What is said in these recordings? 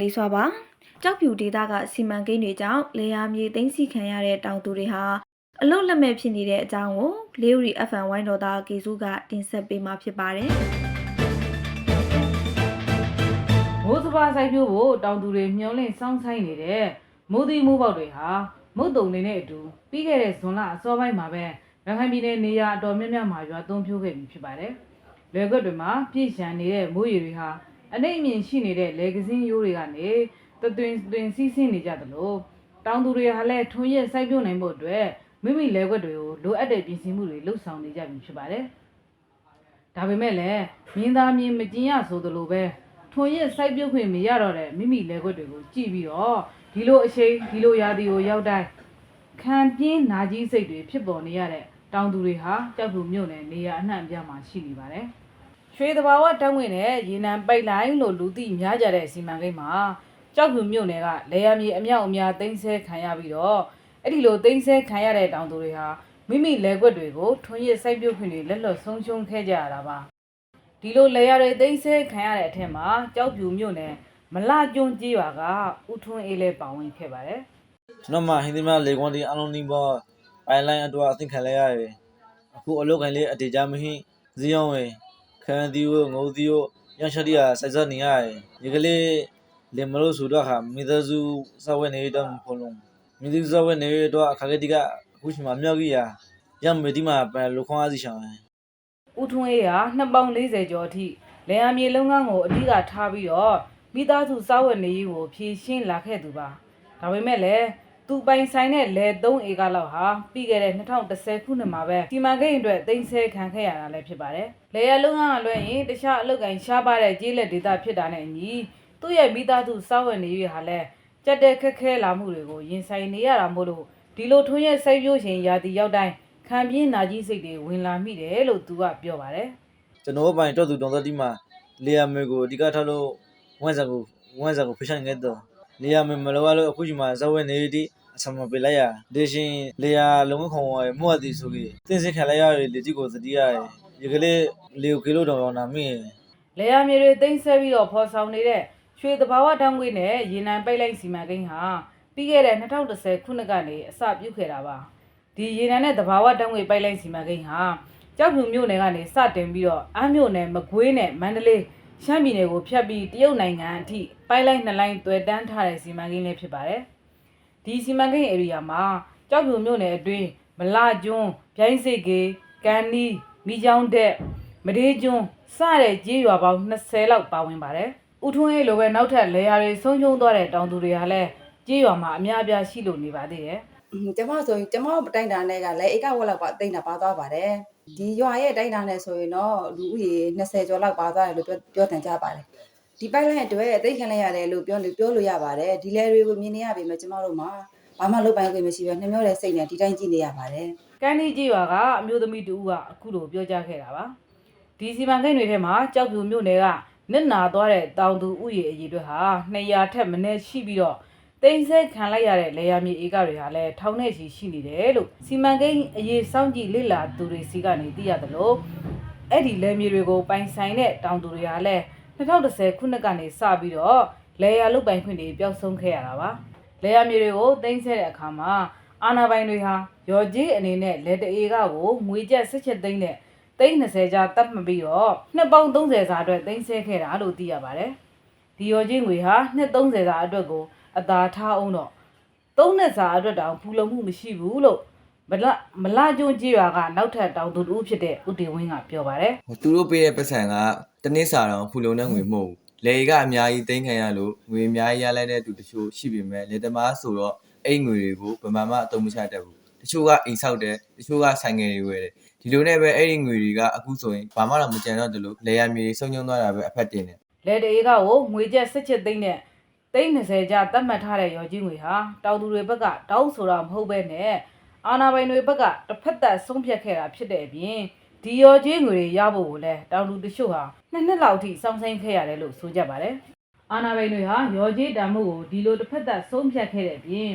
လေးစွာပါကြောက်ဖြူဒေသကစီမံကိန်းတွေကြောင့်လေယာမြေသိမ်းဆီခံရတဲ့တောင်သူတွေဟာအလုတ်လက်မဲ့ဖြစ်နေတဲ့အကြောင်းကိုလေးရီ FM ဝိုင်းတော်သားကေစုကတင်ဆက်ပေးမှာဖြစ်ပါတယ်မိုးစပါးဆိုင်ပြိုးဖို့တောင်သူတွေမျောလင့်စောင်းဆိုင်နေတဲ့မိုးသီးမိုးပေါက်တွေဟာမုတ်တုံတွေနဲ့အတူပြီးခဲ့တဲ့ဇွန်လအစောပိုင်းမှာပဲရခိုင်ပြည်နယ်နေရာအတော်များများမှာရွာသွန်းဖြိုးခဲ့ပြီဖြစ်ပါတယ်။လွယ်ကွက်တွေမှာပြည့်ရှံနေတဲ့မိုးရေတွေဟာ အနှိမ့်အမြင့်ရှိနေတဲ့လေကစင်းရိုးတွေကနေတသွင်သွင်စီးဆင်းနေကြသလိုတောင်သူတွေဟာလည်းထွန်းရက်စိုက်ပျိုးနိုင်ဖို့အတွက်မိမိလေကွက်တွေကိုလိုအပ်တဲ့ပြင်ဆင်မှုတွေလှုပ်ဆောင်နေကြပြီဖြစ်ပါတယ်။ဒါပေမဲ့လည်းမြင်းသားမြင်းမကျင်ရဆိုသလိုပဲထွန်ရက်စိုက်ပြုတ်ခွင့်မရတော့တဲ့မိမိလက်ခွက်တွေကိုကြည့်ပြီးတော့ဒီလိုအချိန်ဒီလိုရာသီကိုရောက်တိုင်းခံပြင်းနာကြီးစိတ်တွေဖြစ်ပေါ်နေရတဲ့တောင်သူတွေဟာကြောက်ဖြူမြို့နယ်နေရာအနှံ့အပြားမှာရှိနေပါတယ်။ ရွှေတဘာဝတန်းဝင်နဲ့ရေနံပိတ်လိုင်းလို့လူသိများကြတဲ့စီမံကိန်းမှာကြောက်ဖြူမြို့နယ်ကလေယာမြေအမြောက်အများသိမ်းဆဲခံရပြီးတော့အဲ့ဒီလိုသိမ်းဆဲခံရတဲ့တောင်သူတွေဟာမိမိလက်ခွက်တွေကိုထွန်ရက်စိုက်ပြုတ်ခွင့်တွေလက်လွတ်ဆုံးရှုံးခဲ့ကြရတာပါ။ဒီလိုလေယာတွေသိမ်းဆဲခံရတဲ့အထက်မှာကြောက်ဖြူမြို့နယ်မလကျွန်းကြီးရွာကဦးထွန်းအေးလည်းပါဝင်ခဲ့ပါတယ်ကျွန်တော်မှဟင်းသီးမလေကွန်တီအလုံးနီးပေါ်ပိုင်လိုင်းအတွက်အသင်ခံလိုက်ရတယ်အခုအလုပ်ခိုင်းလေးအတေကြမရှိဇီးအောင်ဝယ် ခန်းတီကိုငုံတီကိုရန်ချတီယာစိုက်စနေရတယ်ဒီကလေးလင်မလို့ဆိုတော့ဟာမိသားစုစောက်ဝဲနေတော့ဖလုံးမိသားစုစောက်ဝဲနေတော့အခါကတိကအခုချိန်မှာမြောက်ကြီးရရမ်းမေဒီမှာပဲလူခွန်အားစီဆောင်တယ်။ဦးထွန်းအေးဟာနှစ်ပေါင်း40ကျော်အထိလေယာမြေလုပ်ငန်းကိုအဓိကထားပြီးတော့မိသားစုစားဝတ်နေရေးကိုဖြည့်ရှင်းလာခဲ့သူပါ။ဒါပေမဲ့လည်း သူပိုင်ဆိုင်တဲ့လယ်3ဧကလောက်ဟာပြီးခဲ့တဲ့2010ခုနှစ်မှာပဲစီမံကိန်းအတွက်သိမ်းဆဲခံခဲ့ရတာလည်းဖြစ်ပါတယ်။လေယာလုပ်ငန်းကလွှဲရင်တခြားအလုပ်ကိုင်ရှားပါတဲ့ကြီးလက်ဒေတာဖြစ်တာနဲ့အညီသူ့ရဲ့မိသားစုစားဝတ်နေရေးဟာလည်းကြက်တဲ့ခက်ခဲလာမှုတွေကိုရင်ဆိုင်နေရတာမို့လို့ဒီလိုထွန်းရဲ့စိုက်ပျိုးရှင်ရာသီရောက်တိုင်းခံပြင်းနာကြီးစိတ်တွေဝင်လာမိတယ်လို့သူကပြောပါတယ်ကျွန်တော်ပိုင်တော့သူတောင်တတိမှာလေယာမေကိုအဓိကထားလို့ဝမ်းစာကိုဝမ်းစာကိုဖျက်နေတော့ လေယာမေမလောရလို့အခုချိန်မှာဇဝဲနေတိအဆမပေးလိုက်ရဒေရှင်လေယာလုံးဝခုံဝဲမို့အတီဆိုကြီးတင်းစင်ခံလိုက်ရတယ်လေတိကိုသတိရတယ်ဒီကလေးလေကီလိုတောင်တောင်နာမင်း။လေယာမြေတွေသိမ်းဆဲပြီးတော့ဖော်ဆောင်နေတဲ့ရွှေတဘာဝတန်းငွေနဲ့ရေနံပိတ်လိုက်စီမံကိန်းဟာပြီးခဲ့တဲ့2010ခုနှစ်ကနေအစပြုခဲ့တာပါ။ဒီရေနံနဲ့တဘာဝတန်းငွေပိတ်လိုက်စီမံကိန်းဟာကြောက်ဖြူမြို့နယ်ကနေစတင်ပြီးတော့အမ်းမြို့နယ်မကွေးနဲ့မန္တလေး ရှမ်းပြည်နယ်ကိုဖြတ်ပြီးတရုတ်နိုင်ငံအထိပိုက်လိုက်နှစ်လိုင်းတွေ့တန်းထားတဲ့စီမံကိန်းလေးဖြစ်ပါတယ်။ဒီစီမံကိန်းဧရိယာမှာကြောက်ဖြူမြို့နယ်အတွင်းမလာကျွန်းပြိုင်းစိတ်ကေကန်နီမိချောင်းတက်မဒေးကျွန်းစတဲ့ကြေးရွာပေါင်း20လောက်ပါဝင်ပါတယ်။ဦးထွန်းအေးလိုပဲနောက်ထပ်လေယာတွေဆုံးရှုံးသွားတဲ့တောင်သူတွေဟာလည်းကြေးရွာမှာအများအပြားရှိလို့နေပါသေးတယ်อืม ကျမဆိုရင်ကျမတိုင်တာနဲ့ကလည်းဧကဝက်လောက်ပါတိတ်တာပါသွားပါတယ်ဒီရွာရဲ့တိုင်တာနဲ့ဆိုရင်တော့လူဦးရေ20ကျော်လောက်ပါသွားတယ်လို့ပြောပြောတန်ကြပါတယ်ဒီပိုက်လိုင်းအတွက်အသိခံလိုက်ရတယ်လို့ပြောလို့ပြောလို့ရပါတယ်ဒီလဲတွေကိုမြင်နေရပြီမဲ့ကျမတို့မှာဘာမှလုပ်ပိုင်ခွင့်မရှိဘဲနှမျောတဲ့စိတ်နဲ့ဒီတိုင်းကြည့်နေရပါတယ်။ကန်နီကြေးရွာကအမျိုးသမီးတူကအခုလိုပြောကြားခဲ့တာပါ။ဒီစီမံကိန်းတွေထဲမှာကြောက်ဖြူမြို့နယ်ကနစ်နာသွားတဲ့တောင်သူဥယေအရေးအတွက်ဟာ200ထက်မနည်းရှိပြီးတော့ တိမ်ဆဲခံလိုက်ရတဲ့လေယာမြေဧကတွေဟာလည်းထောင်နဲ့ချီရှိနေတယ်လို့စီမံကိန်းအရေးစောင့်ကြည့်လေ့လာသူတွေစီကနေသိရတယ်လို့အဲ့ဒီလေမြေတွေကိုပိုင်ဆိုင်တဲ့တောင်သူတွေဟာလည်း2010ခုနှစ်ကနေစပြီးတော့လေယာလုတ်ပိုင်ခွင့်တွေပျောက်ဆုံးခဲ့ရတာပါလေယာမြေတွေကိုတိမ်ဆဲတဲ့အခါမှာအာနာပိုင်တွေဟာရော်ကြီးအနေနဲ့လက်တအေကကိုငွေကျပ်စစ်ချက်သိန်းနဲ့သိန်း20ကျားတတ်မှတ်ပြီးတော့နှစ်ပေါင်း30စာအတွက်သိမ်းဆဲခဲ့တာလို့သိရပါတယ်ဒီရော်ကြီးငွေဟာနှစ်30စာအတွက်ကို အသာထားအောင်တော့သုံးနှစ်စာအတွက်တောင်ဖူလုံမှုမရှိဘူးလို့မလမလာကျွန်းကြီးရွာကနောက်ထပ်တောင်သူတူဖြစ်တဲ့ဦးတင်ဝင်းကပြောပါတယ်ဟိုသူတို့ပေးတဲ့ပတ်စံကတနစ်စာတော့ဖူလုံတဲ့ငွေမဟုတ်ဘူးလေကအများကြီးသိမ်းခံရလို့ငွေအများကြီးရလိုက်တဲ့သူတချို့ရှိပေမဲ့လေသမားဆိုတော့အဲ့ငွေတွေကိုဗမာမှအသုံးမချတတ်ဘူးတချို့ကအိမ်ဆောက်တယ်တချို့ကဆိုင်ငယ်တွေဝယ်တယ်ဒီလိုနဲ့ပဲအဲ့ဒီငွေတွေကအခုဆိုရင်ဘာမှတော့မကြံတော့တယ်လို့လေယာမြေဆုံးညုံသွားတာပဲအဖက်တင်တယ်လေတေးကကိုငွေကျပ်စစ်ချစ်သိန်းနဲ့ သိန်း20ကျသတ်မှတ်ထားတဲ့ရော်ကြီးငွေဟာတောင်သူတွေဘက်ကတောင်းဆိုတာမဟုတ်ဘဲနဲ့အာနာပိုင်တွေဘက်ကတစ်ဖက်သက်ဆုံးဖြတ်ခဲ့တာဖြစ်တဲ့အပြင်ဒီရော်ကြီးငွေတွေရဖို့ကိုလည်းတောင်သူတချို့ဟာနှစ်နှစ်လောက်ထိစောင့်ဆိုင်ခဲ့ရတယ်လို့ဆိုကြပါတယ်အာနာပိုင်တွေဟာရော်ကြီးတန်မှုကိုဒီလိုတစ်ဖက်သက်ဆုံးဖြတ်ခဲ့တဲ့အပြင်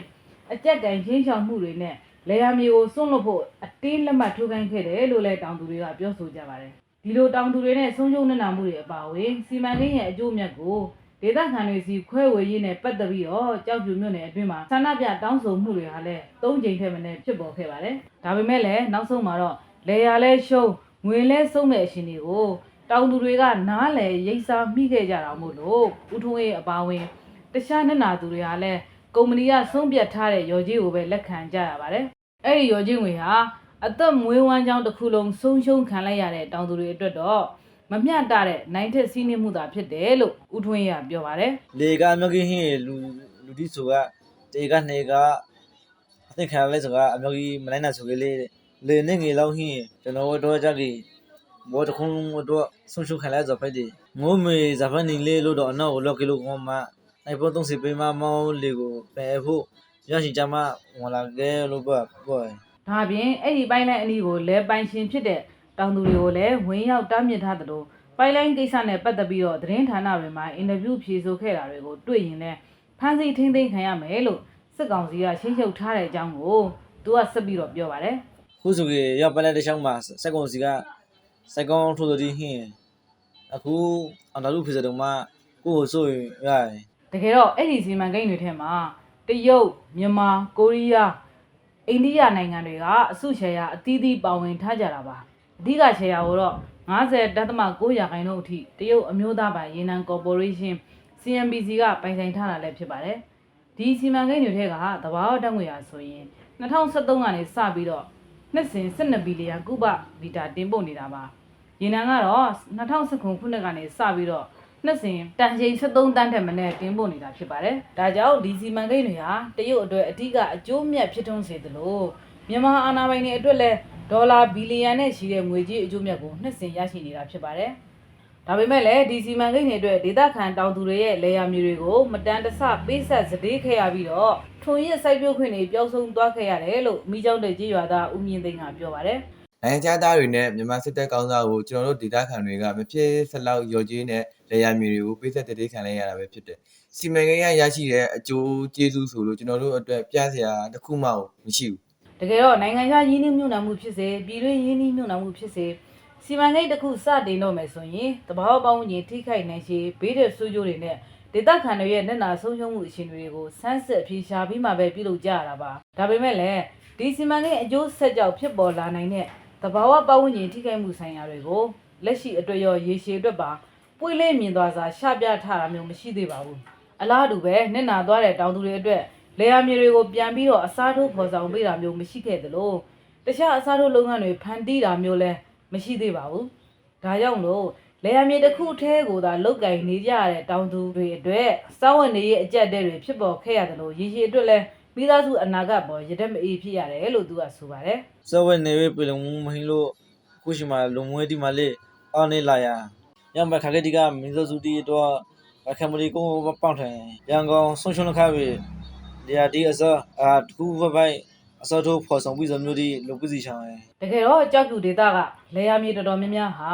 အကြက်ကန်ချင်းချောင်မှုတွေနဲ့လေယာမြေကိုစွန့်လွတ်ဖို့အတင်းလက်မှတ်ထိုးခိုင်းခဲ့တယ်လို့လည်းတောင်သူတွေကပြောဆိုကြပါတယ်ဒီလိုတောင်သူတွေနဲ့ဆုံးရှုံးနေတာမှုတွေအပါအဝင်စီမံကိန်းရဲ့အကျိုးအမြတ်ကို ဒေသခံတွေစီခွဲဝေရေးနဲ့ပတ်သက်ပြီးတော့ကြောက်ပြူမြို့နယ်အတွင်းမှာဆန္ဒပြတောင်းဆိုမှုတွေဟာလည်း၃ကြိမ်ထက်မနည်းဖြစ်ပေါ်ခဲ့ပါတယ်။ဒါပေမဲ့လည်းနောက်ဆုံးမှာတော့လေယာလဲရှုံးငွေလဲစုံတဲ့အရှင်တွေကိုတောင်သူတွေကနားလေရိတ်စားမိခဲ့ကြတာမို့လို့ဦးထွန်းအေးအပါဝင်တခြားနက်နာသူတွေကလည်းကုမ္ပဏီကဆုံးဖြတ်ထားတဲ့ရော်ကြီးကိုပဲလက်ခံကြရပါတယ်။အဲ့ဒီရော်ကြီးငွေဟာအသက်မွေးဝမ်းကြောင်းတစ်ခုလုံးဆုံးရှုံးခံလိုက်ရတဲ့တောင်သူတွေအတွက်တော့ မမျှတတဲ့နိုင်ထက်စီးနှင်းမှုသာဖြစ်တယ်လို့ဦးထွန်းအေးကပြောပါတယ်။လေကအမျိုးကြီးဟင်းလူလူတိဆိုကတေကနေကအသိခံရလဲဆိုကအမျိုးကြီးမနိုင်နိုင်ဆိုကလေးလေနေငေလောက်ဟင်းကျွန်တော်တို့ကြကြီးဘောတခုံးတော့ဆုံးရှုံးခံလဲဆိုဖက်ဒီငိုးမေဇာဖန်နေလေလို့တော့အနောက်လောက်ကီလိုကောမနိုင်ပေါ်30ပေးမမောင်းလေကိုပယ်ဖို့ရရှိကြမှာဝင်လာခဲ့လို့ပေါ့ပေါ့ဒါပြင်အဲ့ဒီပိုင်းလိုင်းအနီးကိုလဲပိုင်ရှင်ဖြစ်တဲ့ တောင်သူတွေကိုလည်းဝင်းရောက်တားမြစ်ထားသလိုပိုင်းလိုင်းကိစ္စနဲ့ပတ်သက်ပြီးတော့သတင်းဌာနတွေမှာအင်တာဗျူးဖြေဆိုခဲ့တာတွေကိုတွေ့ရင်လည်းဖမ်းဆီးထိန်းသိမ်းခံရမယ်လို့စစ်ကောင်စီကရှင်းချုပ်ထားတဲ့အကြောင်းကိုသူကဆက်ပြီးတော့ပြောပါတယ်ခုဆိုကြီးရောက်ပလဲတဲ့ချောင်းမှာစက်ကုန်စီကစက်ကောင်ထိုးသည်ဟင်းအခုအနာလူဖြစ်တဲ့တော့မှကိုယ်ဆိုရင်ရတယ်တကယ်တော့အဲ့ဒီစီမံကိန်းတွေထဲမှာတရုတ်မြန်မာကိုရီးယားအိန္ဒိယနိုင်ငံတွေကအစုရှယ်ယာအသီးသီးပါဝင်ထားကြတာပါ အဓိကရှယ်ယာကိုတော့90.9ရာခိုင်နှုန်းအထိတရုတ်အမျိုးသားပိုင်ရေနံကော်ပိုရေးရှင်း CNBC ကပိုင်ဆိုင်ထားတာလည်းဖြစ်ပါတယ်ဒီစီမံကိန်းတွေထဲကသဘာဝဓာတ်ငွေဟာဆိုရင်2023ကနေစပြီးတော့နှစ်စဉ်12ဘီလီယံကုဗမီတာတင်ပို့နေတာပါရေနံကတော့2019ခုနှစ်ကနေစပြီးတော့နှစ်စဉ်တန်ချိန်73တန်းထက်မနည်းတင်ပို့နေတာဖြစ်ပါတယ်ဒါကြောင့်ဒီစီမံကိန်းတွေဟာတရုတ်အတွက်အဓိကအကျိုးမြတ်ဖြစ်ထွန်းစေသလိုမြန်မာအာဏာပိုင်တွေအတွက်လည်း ဒေါ်လာဘီလီယံနဲ့ရှိတဲ့ငွေကြေးအကျိုးမြတ်ကိုနှစ်စဉ်ရရှိနေတာဖြစ်ပါတယ်။ဒါပေမဲ့လည်းဒီစီမံကိန်းတွေအတွက်ဒေသခံတောင်သူတွေရဲ့လယ်ယာမြေတွေကိုမတန်တဆပေးဆက်စည်းခဲ့ရပြီးတော့ထွန်ရစ်စိုက်ပျိုးခွင့်တွေပျောက်ဆုံးသွားခဲ့ရတယ်လို့မိကျောင်းတဲ့ကြေးရွာသားဦးမြင့်သိန်းကပြောပါတယ်။နိုင်ငံခြားသားတွေနဲ့မြန်မာစစ်တပ်ကောင်းစားကိုကျွန်တော်တို့ဒေသခံတွေကမဖြစ်ဆက်လောက်ရော်ကြီးနဲ့လေယာဉ်မြေတွေကိုပိတ်သက်တည်ခံလိုက်ရတာပဲဖြစ်တယ်။စီမံကိန်းရရရှိတဲ့အကျိုးကျေးဇူးဆိုလို့ကျွန်တော်တို့အတွက်ပြစရာတစ်ခုမှမရှိဘူး တကယ်တော့နိုင်ငံခြားရင်းနှီးမြှုပ်နှံမှုဖြစ်စေပြည်တွင်းရင်းနှီးမြှုပ်နှံမှုဖြစ်စေစီမံကိန်းတစ်ခုစတင်တော့မယ်ဆိုရင်တဘာဝပေါင်းဝင်ထိခိုက်နိုင်ရှိဘေးတဲ့ဆိုးကျိုးတွေနဲ့ဒေသခံတွေရဲ့မျက်နှာဆုံးရှုံးမှုအခြေအနေတွေကိုဆန်းစစ်အဖြေရှာပြီးမှပဲပြုလုပ်ကြရတာပါဒါပေမဲ့လည်းဒီစီမံကိန်းအကျိုးဆက်ကြောင့်ဖြစ်ပေါ်လာနိုင်တဲ့တဘာဝပေါင်းဝင်ထိခိုက်မှုဆိုင်ရာတွေကိုလက်ရှိအတွက်ရောရေရှည်အတွက်ပါပွေးလေးမြင်သွားစာရှပြထားတာမျိုးမရှိသေးပါဘူးအလားတူပဲနစ်နာသွားတဲ့တောင်သူတွေအတွက် လေယာမြေတွေကိုပြန်ပြီးတော့အစားထိုးဖော်ဆောင်ပေးတာမျိုးမရှိခဲ့သလိုတခြားအစားထိုးလုပ်ငန်းတွေဖန်တီးတာမျိုးလည်းမရှိသေးပါဘူးဒါကြောင့်လို့လေယာမြေတစ်ခုတည်းကိုသာလုတ်ကင်နေကြရတဲ့တောင်သူတွေအတွက်စောင့်ဝင်နေရဲ့အကြက်တဲတွေဖြစ်ပေါ်ခဲ့ရတယ်လို့ရေရှည်အတွက်လည်းမိသားစုအနာဂတ်ပေါ်ရတဲ့မအေးဖြစ်ရတယ်လို့သူကဆိုပါတယ်စဝဲနေဝေပလုံမဟင်းလို့ခုရှိမှာလုံမွေးဒီမှာလေအော်နေလာရရမခါကတိကမင်းစိုးစုတီတော့အခမရီကိုပေါန့်ထန်ရန်ကုန်ဆုံးရှုံးခါပြီ ဒီအဒီအစအာတခုဘပိုင်အစောထုတ်ဖော်ဆောင်ပြီးစမျိုးဒီလုံပစီချောင်းရယ်တကယ်တော့ကြောက်ပြူဒေတာကလေယာမြေတော်တော်များများဟာ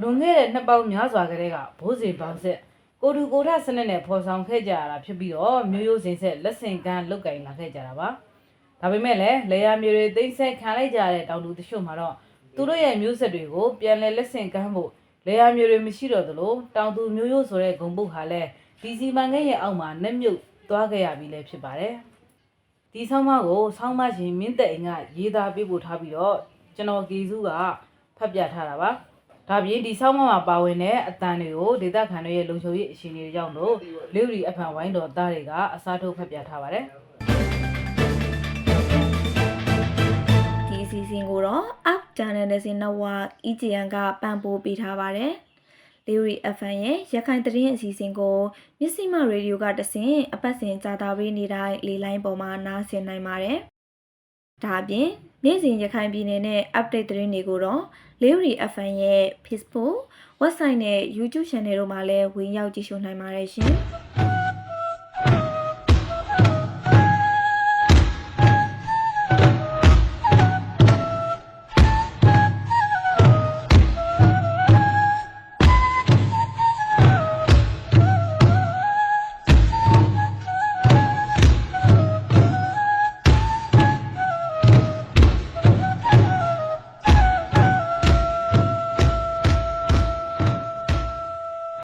လွန်ခဲ့တဲ့နှစ်ပေါင်းများစွာကတည်းကဘိုးစီပေါင်းဆက်ကိုတူကိုထစနစ်နဲ့ဖော်ဆောင်ခဲ့ကြရတာဖြစ်ပြီးတော့မျိုးရိုးစင်ဆက်လက်ဆင့်ကမ်းလုတ်ကင်လာခဲ့ကြတာပါဒါပေမဲ့လည်းလေယာမြေတွေသိမ့်ဆက်ခံလိုက်ကြရတဲ့တောင်သူတချို့မှာတော့သူတို့ရဲ့မျိုးဆက်တွေကိုပြန်လဲလက်ဆင့်ကမ်းဖို့လေယာမြေတွေမရှိတော့သလိုတောင်သူမျိုးရိုးဆိုတဲ့ဂုံပုတ်ဟာလည်းဒီစီမံကိန်းရဲ့အောက်မှာနှက်မြုပ် သွားခဲ့ရပြီလည်းဖြစ်ပါတယ်ဒီဆောင်းပါးကိုဆောင်းပါးရှင်မင်းသက်အိမ်ကရေးသားပေးပို့ထားပြီးတော့ကျွန်တော်ကီစုကဖတ်ပြထားတာပါဒါပြင်ဒီဆောင်းပါးမှာပါဝင်တဲ့အတန်တွေကိုဒေသခံတွေရဲ့လုံခြုံရေးအရှင်တွေကြောင့်လို့လေရီအဖန်ဝိုင်းတော်သားတွေကအစားထိုးဖတ်ပြထားပါတယ်ဒီအစီအစဉ်ကိုတော့ Up Journalism Network EJN ကပံ့ပိုးပေးထားပါတယ်။ Theory FM ရဲ့ရခိုင်သတင်းအစီအစဉ်ကိုမြစည်းမရေဒီယိုကတဆင့်အပတ်စဉ်ကြာတာပေးနေတိုင်းလေလိုင်းပေါ်မှာနားဆင်နိုင်ပါတယ်။ဒါအပြင်နေ့စဉ်ရခိုင်ပြည်နယ်နဲ့ update သတင်းတွေကိုတော့ Theory FM ရဲ့ Facebook, website နဲ့ YouTube channel တို့မှာလည်းဝင်ရောက်ကြည့်ရှုနိုင်ပါတယ်ရှင်။